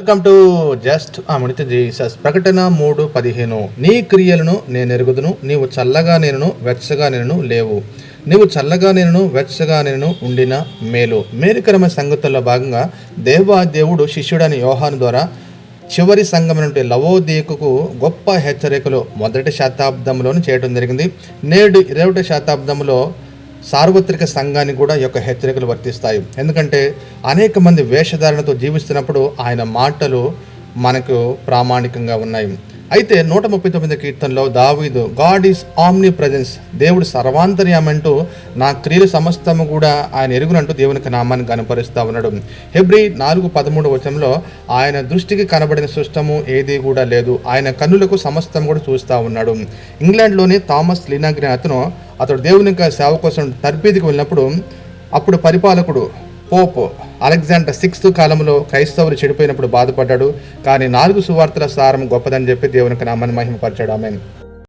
Welcome to just Amrita Jesus ప్రకటన మూడు పదిహేను. నీ క్రియలను నేను ఎరుగుదును నీవు చల్లగా నేను వెచ్చగా నేను లేవు. నీవు చల్లగా నేను వెచ్చగా నేను ఉండిన మేలు. మేలుకరమ సంగతుల్లో భాగంగా దేవా దేవుడు శిష్యుడని యోహాను ద్వారా చివరి సంఘమైనటువంటి లవోదీకుకు గొప్ప హెచ్చరికలు మొదటి శతాబ్దంలోనే చేయడం జరిగింది. నేడు ఇరవై శతాబ్దంలో సార్వత్రిక సంఘానికి కూడా ఈ యొక్క హెచ్చరికలు వర్తిస్తాయి. ఎందుకంటే అనేక మంది వేషధారణతో జీవిస్తున్నప్పుడు ఆయన మాటలు మనకు ప్రామాణికంగా ఉన్నాయి. అయితే నూట ముప్పై తొమ్మిది కీర్తనలో దావీదు గాడ్ ఈస్ ఆమ్ని ప్రజెన్స్ దేవుడు సర్వాంతర్యమంటూ నా క్రియలు సమస్తము కూడా ఆయన ఎరుగునంటూ దేవునికి నామాన్ని కనపరుస్తూ ఉన్నాడు. హెబ్రి నాలుగు పదమూడు వచనంలో ఆయన దృష్టికి కనబడిన సృష్టము ఏది కూడా లేదు. ఆయన కన్నులకు సమస్తం కూడా చూస్తూ ఉన్నాడు. ఇంగ్లాండ్లోని థామస్ లీనాగ్రీ అతను అతడు దేవుని యొక్క సేవ కోసం తర్పీదికి వెళ్ళినప్పుడు అప్పుడు పరిపాలకుడు పోప్ అలెగ్జాండర్ సిక్స్త్ కాలంలో క్రైస్తవులు చెడిపోయినప్పుడు బాధపడ్డాడు. కానీ నాలుగు సువార్తల సారం గొప్పదని చెప్పి దేవునికి నామని మహిమపరిచాడు. ఆమెను.